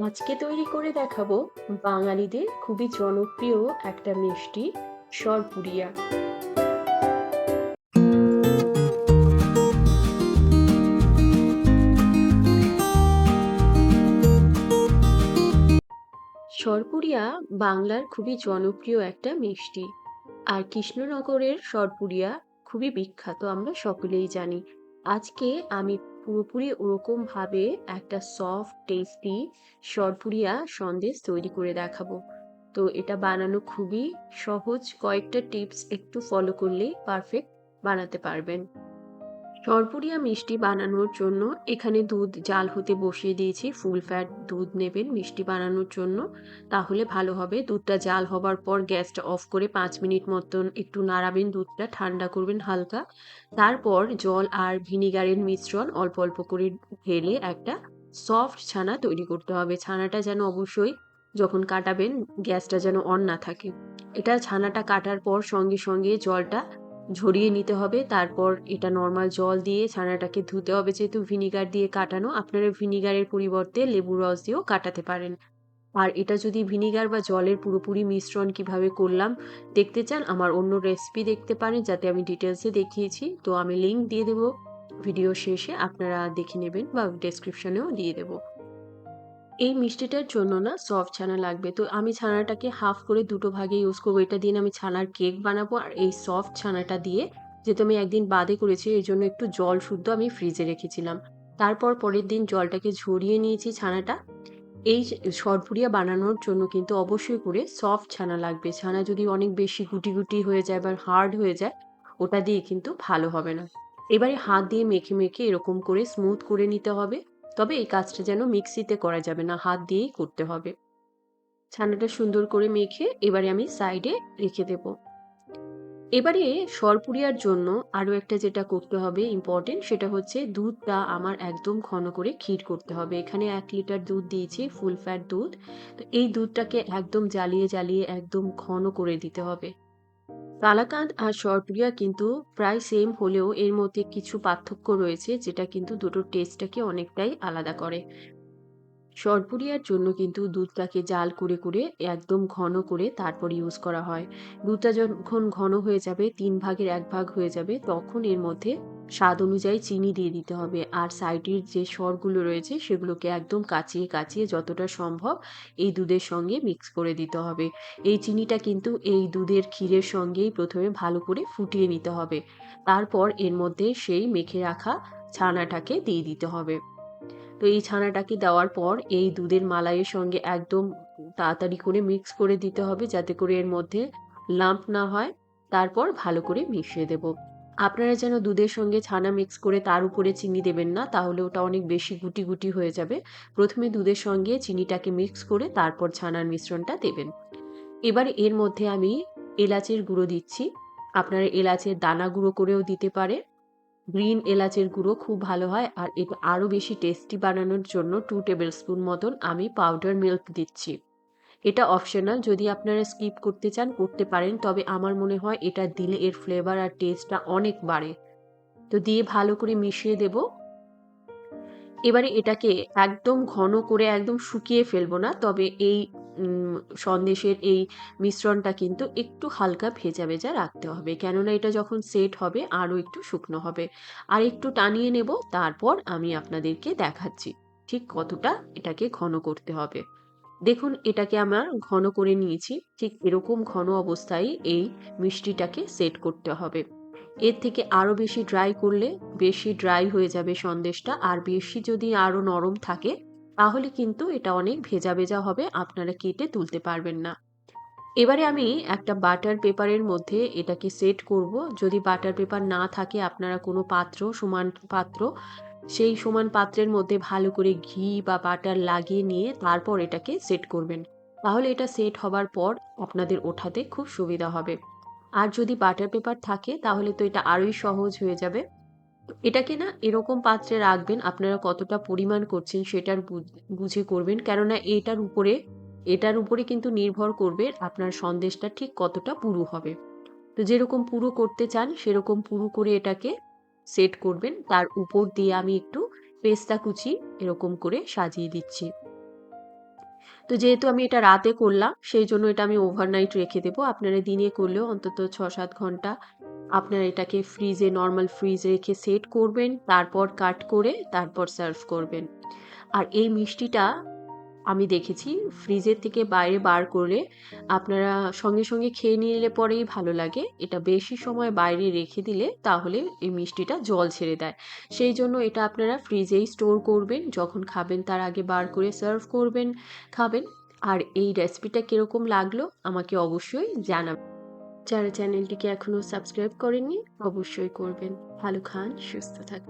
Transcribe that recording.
আজকে তৈরি করে দেখাবো বাঙালিদের খুবই জনপ্রিয় একটা মিষ্টি সরপুরিয়া। সরপুরিয়া বাংলার খুবই জনপ্রিয় একটা মিষ্টি। আর কৃষ্ণনগরের সরপুরিয়া খুবই বিখ্যাত, আমরা সকলেই জানি। আজকে আমি পুরোপুরি ওরকমভাবে একটা সফট টেস্টি সরপুরিয়া সন্দেশ তৈরি করে দেখাবো। তো এটা বানানো খুবই সহজ। কয়েকটা টিপস একটু ফলো করলেই পারফেক্ট বানাতে পারবেন। সরপুরিয়া মিষ্টি বানানোর জন্য এখানে দুধ জাল হতে বসিয়ে দিয়েছি। ফুল ফ্যাট দুধ নেবেন মিষ্টি বানানোর জন্য। তাহলে ভালো হবে। দুধটা জাল হবার পর গ্যাসটা অফ করে পাঁচ মিনিট মতন একটু নাড়াবেন দুধটা, ঠান্ডা করবেন হালকা। তারপর জল আর ভিনিগারের মিশ্রণ অল্প অল্প করে ঢেলে একটা সফট ছানা তৈরি করতে হবে। ছানাটা যেন অবশ্যই যখন কাটাবেন গ্যাসটা যেন অন না থাকে। এটা ছানাটা কাটার পর সঙ্গে সঙ্গে জলটা ঝরিয়ে নিতে হবে। তারপর এটা নর্মাল জল দিয়ে ছানাটাকে ধুতে হবে যেহেতু ভিনিগার দিয়ে কাটানো। আপনারা ভিনিগারের পরিবর্তে লেবু রস দিয়েও কাটাতে পারেন। আর এটা যদি ভিনিগার বা জলের পুরোপুরি মিশ্রণ কীভাবে করলাম, দেখতে চান আমার অন্য রেসিপি দেখতে পারেন যাতে আমি ডিটেলসে দেখিয়েছি। তো আমি লিঙ্ক দিয়ে দেবো। ভিডিও শেষে আপনারা দেখে নেবেন বা ডেসক্রিপশনেও দিয়ে দেবো। এই মিষ্টিটার জন্য না সফট ছানা লাগবে। তো আমি ছানাটাকে হাফ করে দুটো ভাগে ইউজ করব। এটা দিয়ে আমি ছানার কেক বানাবো আর এই সফট ছানাটা দিয়ে, যেহেতু আমি একদিন বাদে করেছি, এই জন্য একটু জল শুদ্ধ আমি ফ্রিজে রেখেছিলাম। তারপর পরের দিন জলটাকে ঝরিয়ে নিয়েছি ছানাটা। এই সরপুরিয়া বানানোর জন্য কিন্তু অবশ্যই করে সফট ছানা লাগবে। ছানা যদি অনেক বেশি গুটি গুটি হয়ে যায় বা হার্ড হয়ে যায়, ওটা দিয়ে কিন্তু ভালো হবে না। এবারে হাত দিয়ে মেখে মেখে এরকম করে স্মুথ করে নিতে হবে। তবে এই কাজটা যেন মিক্সিতে করা যাবে না, হাত দিয়েই করতে হবে। ছানাটা সুন্দর করে মেখে এবারে আমি সাইডে রেখে দেব। এবারে সরপুরিয়ার জন্য আরও একটা যেটা করতে হবে ইম্পর্টেন্ট সেটা হচ্ছে দুধটা আমার একদম ঘন করে ক্ষীর করতে হবে। এখানে এক লিটার দুধ দিয়েছি ফুল ফ্যাট দুধ। তো এই দুধটাকে একদম জ্বালিয়ে জ্বালিয়ে একদম ঘন করে দিতে হবে। কালাকাঁদ আর সরপুরিয়া কিন্তু প্রায় সেম হলেও এর মধ্যে কিছু পার্থক্য রয়েছে, যেটা কিন্তু দুটোর টেস্টটাকে অনেকটাই আলাদা করে। সরপুরিয়ার জন্য কিন্তু দুধটাকে জাল করে করে একদম ঘন করে তারপর ইউজ করা হয়। দুধটা যখন ঘন হয়ে যাবে, তিন ভাগের এক ভাগ হয়ে যাবে, তখন এর মধ্যে স্বাদ অনুযায়ী চিনি দিয়ে দিতে হবে। আর সাইডের যে স্বরগুলো রয়েছে, সেগুলোকে একদম কাচিয়ে কাচিয়ে যতটা সম্ভব এই দুধের সঙ্গে মিক্স করে দিতে হবে। এই চিনিটা কিন্তু এই দুধের ক্ষীরের সঙ্গেই প্রথমে ভালো করে ফুটিয়ে নিতে হবে। তারপর এর মধ্যে সেই মেখে রাখা ছানাটাকে দিয়ে দিতে হবে। তো এই ছানাটাকে দেওয়ার পর এই দুধের মালাইয়ের সঙ্গে একদম তাড়াতাড়ি করে মিক্স করে দিতে হবে, যাতে করে এর মধ্যে লাম্প না হয়। তারপর ভালো করে মিশিয়ে দেব। আপনারা যেন দুধের সঙ্গে ছানা মিক্স করে তার উপরে চিনি দেবেন না, তাহলে ওটা অনেক বেশি গুটি গুটি হয়ে যাবে। প্রথমে দুধের সঙ্গে চিনিটাকে মিক্স করে তারপর ছানার মিশ্রণটা দেবেন। এবার এর মধ্যে আমি এলাচের গুঁড়ো দিচ্ছি। আপনারা এলাচের দানা গুঁড়ো করেও দিতে পারে গ্রিন এলাচের গুঁড়ো খুব ভালো হয় আর এটা আরও বেশি টেস্টি বানানোর জন্য টু টেবিল স্পুন মতন আমি পাউডার মিল্ক দিচ্ছি। এটা অপশনাল যদি আপনারা স্কিপ করতে চান, করতে পারেন। তবে আমার মনে হয় এটা দিলে এর ফ্লেভার আর টেস্টটা অনেক বাড়ে। তো দিয়ে ভালো করে মিশিয়ে দেব। এবারে এটাকে একদম ঘন করে একদম শুকিয়ে ফেলব না, তবে এই সন্দেশের এই মিশ্রণটা কিন্তু একটু হালকা ভেজা ভেজা রাখতে হবে। কেননা এটা যখন সেট হবে, আরও একটু শুকনো হবে। আর একটু টানিয়ে নেব, তারপর আমি আপনাদেরকে দেখাচ্ছি ঠিক কতটা এটাকে ঘন করতে হবে। দেখুন, এটাকে আমার ঘন করে নিয়েছি। ঠিক এরকম ঘন অবস্থায় এই মিষ্টিটাকে সেট করতে হবে। এর থেকে আরও বেশি ড্রাই করলে বেশি ড্রাই হয়ে যাবে সন্দেশটা। আর বেশি যদি আরও নরম থাকে, তাহলে কিন্তু এটা অনেক ভেজা ভেজা হবে, আপনারা কেটে তুলতে পারবেন না। এবারে আমি একটা বাটার পেপারের মধ্যে এটাকে সেট করব। যদি বাটার পেপার না থাকে, আপনারা কোনো পাত্র, সমান পাত্র সেই সমান পাত্রের মধ্যে ভালো করে ঘি বা বাটার লাগিয়ে নিয়ে তারপর এটাকে সেট করবেন। তাহলে এটা সেট হবার পর আপনাদের ওঠাতে খুব সুবিধা হবে। আর যদি বাটার পেপার থাকে, তাহলে তো এটা আরোই সহজ হয়ে যাবে। এটাকে না এরকম পাত্রে রাখবেন, আপনারা কতটা পরিমাণ করছেন সেটার বুঝে করবেন। কেননা এটার উপরে এটার উপরে কিন্তু নির্ভর করবে আপনার সন্দেশটা ঠিক কতটা পুরু হবে। তো যেরকম পুরো করতে চান, সেরকম পুরু করে এটাকে সেট করবেন। তার উপর দিয়ে আমি একটু পেস্তা কুচি এরকম করে সাজিয়ে দিচ্ছি। তো যেহেতু আমি এটা রাতে করলাম, সেই জন্য এটা আমি ওভারনাইট রেখে দেবো। আপনারা দিনে করলেও অন্তত ছ সাত ঘণ্টা আপনারা এটাকে ফ্রিজে নর্মাল ফ্রিজে রেখে সেট করবেন, তারপর কাট করে তারপর সার্ভ করবেন। আর এই মিষ্টিটা আমি দেখেছি। ফ্রিজের থেকে বাইরে বার করে আপনারা সঙ্গে সঙ্গে খেয়ে নিলে পরেই ভালো লাগে। এটা বেশি সময় বাইরে রেখে দিলে তাহলে এই মিষ্টিটা জল ছেড়ে দেয়। সেই জন্য এটা আপনারা ফ্রিজেই স্টোর করবেন। যখন খাবেন তার আগে বার করে সার্ভ করবেন, খাবেন। আর এই রেসিপিটা কীরকম লাগল আমাকে অবশ্যই জানাবেন। যারা চ্যানেলটিকে এখনও সাবস্ক্রাইব করেননি, অবশ্যই করবেন। ভালো খান, সুস্থ থাকুন।